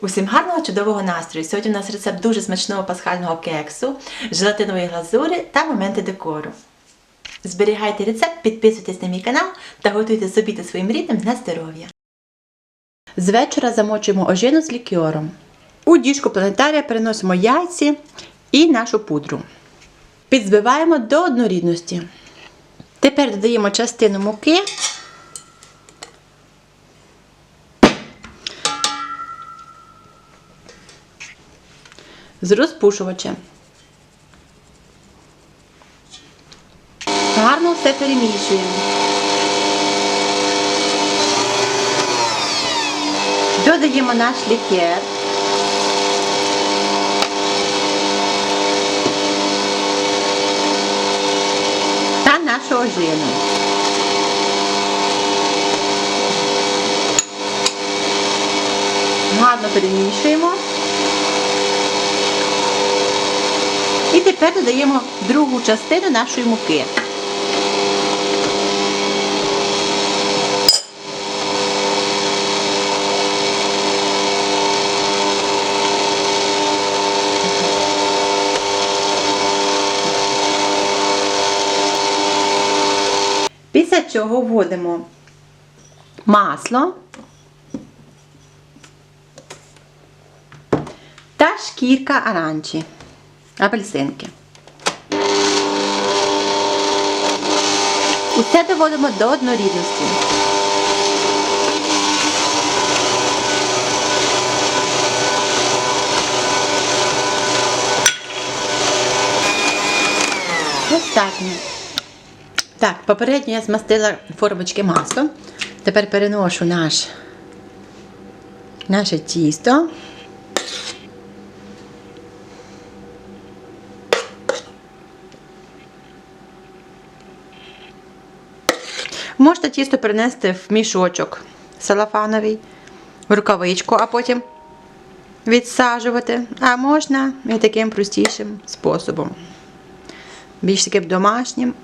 Усім гарного чудового настрою! Сьогодні у нас рецепт дуже смачного пасхального кексу, желатинової глазурі та моменти декору. Зберігайте рецепт, підписуйтесь на мій канал та готуйте собі та своїм рідним на здоров'я. З вечора замочуємо ожину з лікьором. У діжку планетарія переносимо яйці і нашу пудру. Підзбиваємо до однорідності. Тепер додаємо частину муки. З розпушувачем. Гарно все перемішуємо. Додаємо наш лікер. Та нашу ожину. Гарно перемішуємо. І тепер додаємо другу частину нашої муки. Після цього вводимо масло та шкірка аранчі апельсинки. Усе доводимо до однорідності. Достатньо. Так, попередньо я змастила формочки маслом. Тепер переношу наш, наше тісто. Можете тісто перенести в мішочок салафановий, в рукавичку, а потім відсаджувати. А можна і таким простішим способом. Більш таким домашнім.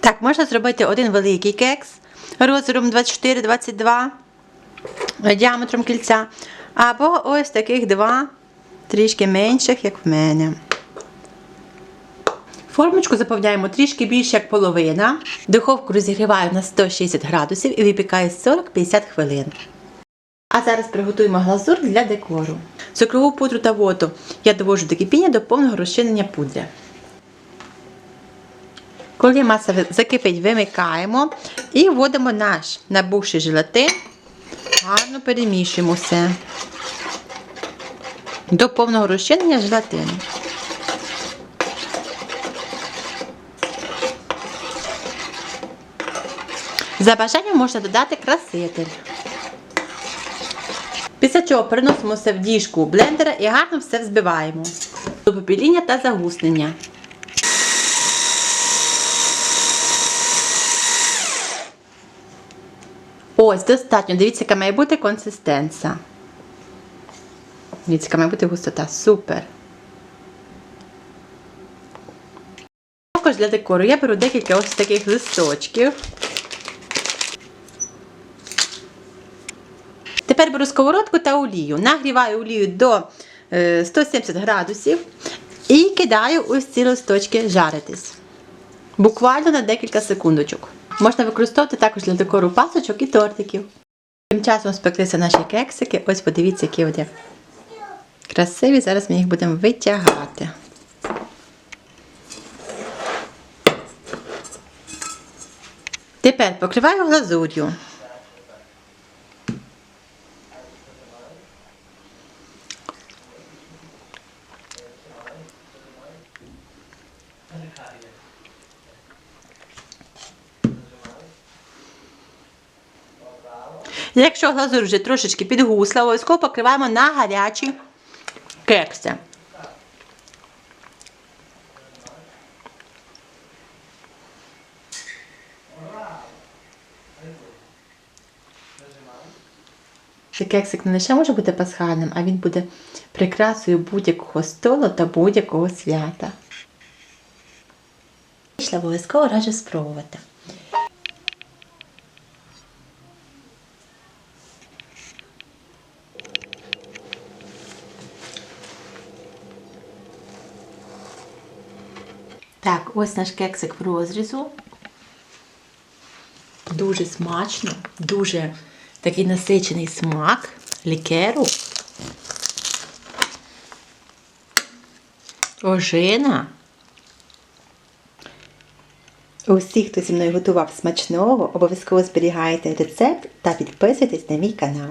Так, можна зробити один великий кекс розміром 24-22 діаметром кільця. Або ось таких два, трішки менших, як в мене. Формочку заповняємо трішки більше як половина. Духовку розігріваю на 160 градусів і випікаю 40-50 хвилин. А зараз приготуємо глазур для декору. Цукрову пудру та воду я довожу до кипіння до повного розчинення пудри. Коли маса закипить, вимикаємо і вводимо наш набухший желатин. Гарно перемішуємо все до повного розчинення желатину. За бажанням можна додати краситель. Після чого переносимо все в діжку блендера і гарно все взбиваємо. До попіління та загуснення. Ось, достатньо. Дивіться, яка має бути консистенція. Дивіться, яка має бути густота. Супер. Також для декору я беру декілька ось таких листочків. Тепер беру сковородку та олію. Нагріваю олію до е, 170 градусів і кидаю ось ці листочки жаритись. Буквально на декілька секундочок. Можна використовувати також для декору пасочок і тортиків. Тим часом спеклися наші кексики. Ось подивіться, які вони красиві. Зараз ми їх будемо витягати. Тепер покриваю глазур'ю. Якщо глазур вже трошечки підгусла, обов'язково покриваємо на гарячі кекси. Цей кексик не лише може бути пасхальним, а він буде прикрасою будь-якого столу та будь-якого свята. Обов'язково раджу спробувати. Так, ось наш кексик в розрізу. Дуже смачно, дуже такий насичений смак лікеру. Ожина. Усі, хто зі мною готував смачного, обов'язково зберігайте рецепт та підписуйтесь на мій канал.